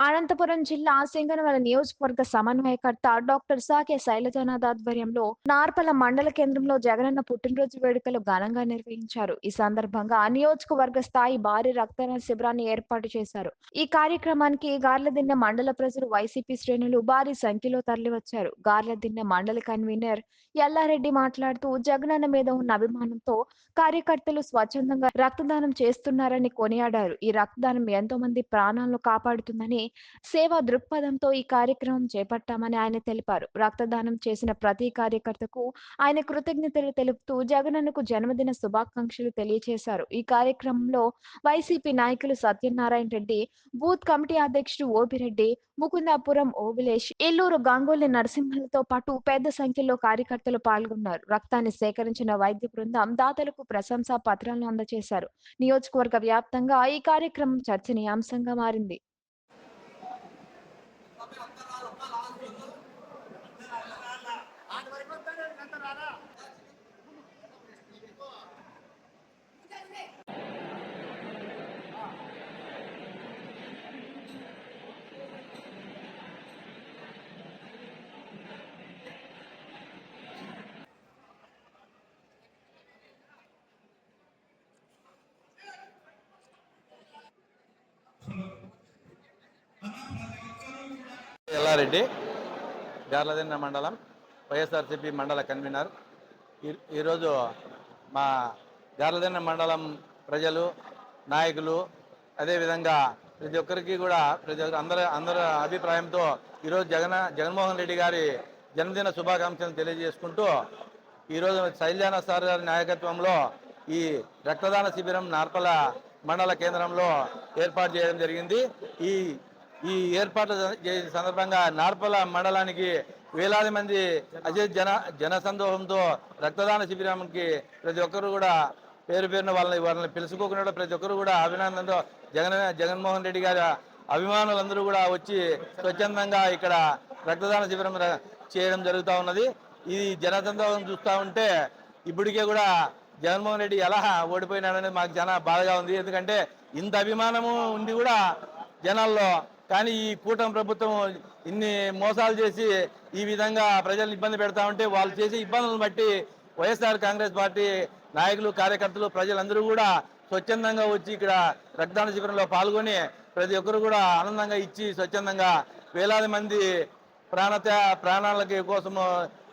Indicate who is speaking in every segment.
Speaker 1: అనంతపురం జిల్లా సింగనవల నియోజకవర్గ సమన్వయకర్త డాక్టర్ సాకే శైలజనాథ్ ఆధ్వర్యంలో నార్పల మండల కేంద్రంలో జగనన్న పుట్టినరోజు వేడుకలు ఘనంగా నిర్వహించారు. ఈ సందర్భంగా నియోజకవర్గ స్థాయి భారీ రక్తదాన శిబిరాన్ని ఏర్పాటు చేశారు. ఈ కార్యక్రమానికి గార్లదిన్నె మండల ప్రజలు వైసీపీ శ్రేణులు భారీ సంఖ్యలో తరలివచ్చారు. గార్లదిన్నె మండల కన్వీనర్ ఎల్లారెడ్డి మాట్లాడుతూ జగనన్న మీద ఉన్న అభిమానంతో కార్యకర్తలు స్వచ్ఛందంగా రక్తదానం చేస్తున్నారని కొనియాడారు. ఈ రక్తదానం ఎంతో మంది ప్రాణాలను కాపాడుతుందని సేవా దృక్పథంతో ఈ కార్యక్రమం చేపట్టామని ఆయన తెలిపారు. రక్తదానం చేసిన ప్రతి కార్యకర్తకు ఆయన కృతజ్ఞతలు తెలుపుతూ జగనన్నకు జన్మదిన శుభాకాంక్షలు తెలియజేశారు ఈ కార్యక్రమంలో వైసీపీ నాయకులు సత్యనారాయణ రెడ్డి బూత్ కమిటీ అధ్యక్షుడు ఓపిరెడ్డి ముకుందాపురం ఓబిలేష్ ఎల్లూరు గంగోలి నరసింహలతో పాటు పెద్ద సంఖ్యలో కార్యకర్తలు పాల్గొన్నారు. రక్తాన్ని సేకరించిన వైద్య బృందం దాతలకు ప్రశంసా పత్రాలను అందజేశారు. నియోజకవర్గ వ్యాప్తంగా ఈ కార్యక్రమం చర్చనీయాంశంగా మారింది.
Speaker 2: ఎల్లారెడ్డి గార్లదిన్న మండలం వైఎస్ఆర్సీపీ మండల కన్వీనర్. ఈ- ఈరోజు మా గార్లదిన్న మండలం ప్రజలు నాయకులు అదేవిధంగా ప్రతి ఒక్కరికి కూడా ప్రతి ఒక్క అందరి అందరి అభిప్రాయంతో ఈరోజు జగన్ జగన్మోహన్ రెడ్డి గారి జన్మదిన శుభాకాంక్షలు తెలియజేసుకుంటూ ఈరోజు శైల్యాన సార్ గారి నాయకత్వంలో ఈ రక్తదాన శిబిరం నార్పల మండల కేంద్రంలో ఏర్పాటు చేయడం జరిగింది. ఈ ఈ ఏర్పాట్ల సందర్భంగా నార్పల మండలానికి వేలాది మంది అదే జన జనసందోహంతో రక్తదాన శిబిరానికి ప్రతి ఒక్కరు కూడా పేరు పేరున వాళ్ళని వాళ్ళని పిలుచుకోకుండా ప్రతి ఒక్కరు కూడా అభినందనతో జగన్ జగన్మోహన్ రెడ్డి గారి అభిమానులందరూ కూడా వచ్చి స్వచ్ఛందంగా ఇక్కడ రక్తదాన శిబిరం చేయడం జరుగుతూ ఉన్నది. ఈ జనసందోహం చూస్తూ ఉంటే ఇప్పటికే కూడా జగన్మోహన్ రెడ్డి ఎలా ఓడిపోయినాడనేది మాకు చాలా బాధగా ఉంది. ఎందుకంటే ఇంత అభిమానము ఉండి కూడా జనాల్లో కానీ ఈ కూటమి ప్రభుత్వం ఇన్ని మోసాలు చేసి ఈ విధంగా ప్రజలను ఇబ్బంది పెడతా ఉంటే వాళ్ళు చేసే ఇబ్బందులను బట్టి వైఎస్ఆర్ కాంగ్రెస్ పార్టీ నాయకులు కార్యకర్తలు ప్రజలందరూ కూడా స్వచ్ఛందంగా వచ్చి ఇక్కడ రక్తదాన శిబిరంలో పాల్గొని ప్రతి ఒక్కరు కూడా ఆనందంగా ఇచ్చి స్వచ్ఛందంగా వేలాది మంది ప్రాణత ప్రాణాలకి కోసం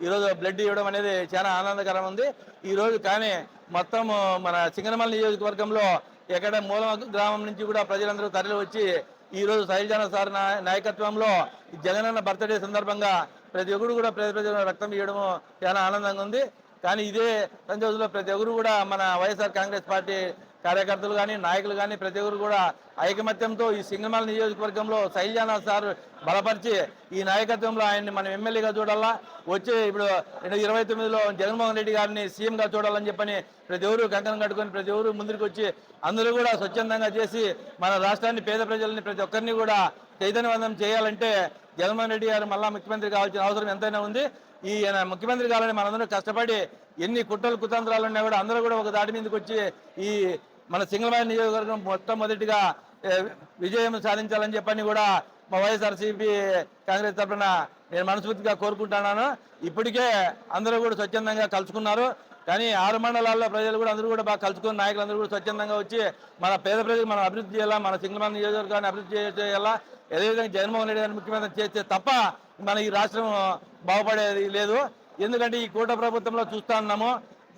Speaker 2: ఈరోజు బ్లడ్ ఇవ్వడం అనేది చాలా ఆనందకరం ఉంది. ఈరోజు కానీ మొత్తం మన సింగనమల నియోజకవర్గంలో ఎక్కడ మూల గ్రామం నుంచి కూడా ప్రజలందరూ తరలి వచ్చి ఈ రోజు శైలజాన సార్ నాయకత్వంలో జగనన్న బర్త్డే సందర్భంగా ప్రతి ఒక్కరు కూడా ప్రతి ప్రజలు రక్తం ఇవ్వడము చాలా ఆనందంగా ఉంది. కానీ ఇదే రోజుల్లో ప్రతి ఒక్కరు కూడా మన వైఎస్ఆర్ కాంగ్రెస్ పార్టీ కార్యకర్తలు కానీ నాయకులు కానీ ప్రతి ఒక్కరు కూడా ఐకమత్యంతో ఈ సింగమాల నియోజకవర్గంలో శైలజానాథ్ సార్ బలపరిచి ఈ నాయకత్వంలో ఆయన్ని మనం ఎమ్మెల్యేగా చూడాలా? వచ్చే ఇప్పుడు రెండు ఇరవై తొమ్మిదిలో జగన్మోహన్ రెడ్డి గారిని సీఎంగా చూడాలని చెప్పని ప్రతి ఒక్కరు కంకణం కట్టుకొని ప్రతి ఒక్కరు ముందుకు వచ్చి అందరూ కూడా స్వచ్ఛందంగా చేసి మన రాష్ట్రాన్ని పేద ప్రజల్ని ప్రతి ఒక్కరిని కూడా చైతన్యవంతం చేయాలంటే జగన్మోహన్ రెడ్డి గారు మళ్ళా ముఖ్యమంత్రి కావాల్సిన అవసరం ఎంతైనా ఉంది. ఈయన ముఖ్యమంత్రి కావాలని మనందరం కష్టపడి ఎన్ని కుట్రలు కుతంత్రాలు ఉన్నా కూడా అందరూ కూడా ఒక దాటి మీదకి వచ్చి ఈ మన సింగళమైన నియోజకవర్గం మొట్టమొదటిగా విజయం సాధించాలని చెప్పని కూడా మా వైఎస్ఆర్సీపీ కాంగ్రెస్ తరఫున నేను మనస్ఫూర్తిగా కోరుకుంటున్నాను. ఇప్పటికే అందరూ కూడా స్వచ్ఛందంగా కలుసుకున్నారు. కానీ ఆరు మండలాల్లో ప్రజలు కూడా అందరూ కూడా బాగా కలుసుకుని నాయకులు అందరూ కూడా స్వచ్ఛందంగా వచ్చి మన పేద ప్రజలు మనం అభివృద్ధి చేయాలా మన సింగళమైన నియోజకవర్గాన్ని అభివృద్ధి చేయాలా అదేవిధంగా జగన్మోహన్ రెడ్డి గారిని ముఖ్యమంత్రి చేస్తే తప్ప మన ఈ రాష్ట్రం బాగుపడేది లేదు. ఎందుకంటే ఈ కూట ప్రభుత్వంలో చూస్తా ఉన్నాము.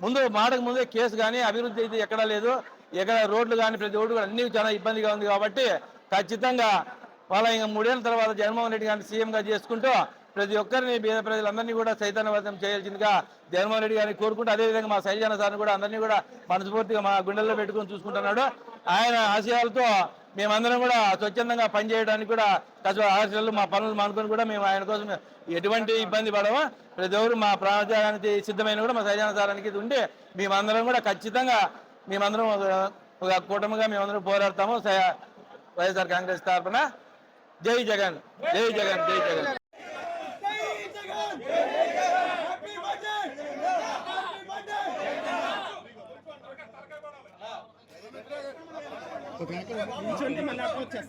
Speaker 2: ముందు మాటకు ముందే కేసు కానీ అభివృద్ధి అయితే ఎక్కడా లేదు. ఎక్కడ రోడ్లు కానీ ప్రతి ఓటు కూడా అన్ని చాలా ఇబ్బందిగా ఉంది కాబట్టి ఖచ్చితంగా వాళ్ళ ఇంకా మూడేళ్ళ తర్వాత జగన్మోహన్ రెడ్డి గారిని సీఎంగా చేసుకుంటూ ప్రతి ఒక్కరిని పేద ప్రజలందరినీ కూడా చైతన్యవంతం చేయాల్సిందిగా జగన్మోహన్ రెడ్డి గారిని కోరుకుంటూ అదేవిధంగా మా శైలజాన సార్ని కూడా అందరినీ కూడా మనస్ఫూర్తిగా మా గుండెల్లో పెట్టుకొని చూసుకుంటున్నాడు. ఆయన ఆశయాలతో మేమందరం కూడా స్వచ్ఛందంగా పనిచేయడానికి కూడా కష్ట ఆశలు మా పనులు మానుకొని కూడా మేము ఆయన కోసం ఎటువంటి ఇబ్బంది పడము. ప్రతి ఒక్కరు మా ప్రాణత్యాగానికి సిద్ధమైన కూడా మా శైలజాన ఉంటే ఉండి మేమందరం కూడా ఖచ్చితంగా మేమందరం ఒక- కూటమిగా మేమందరం పోరాడతాము. వైఎస్ఆర్ కాంగ్రెస్ తరఫున. జై జగన్ జై జగన్ జై జగన్.
Speaker 3: రెండు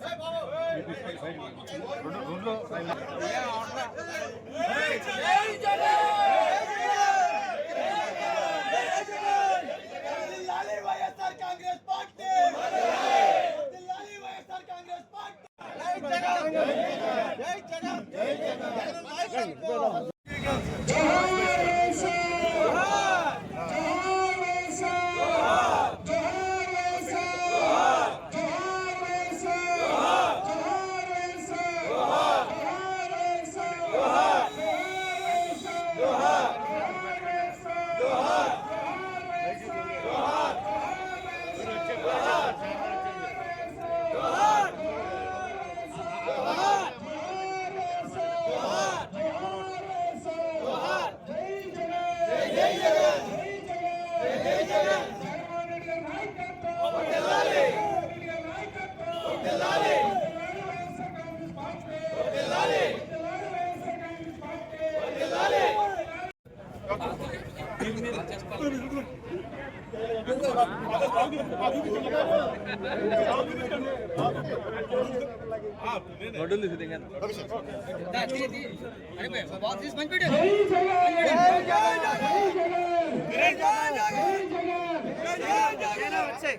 Speaker 3: నోడుంది సిద్ధంగా వచ్చాయి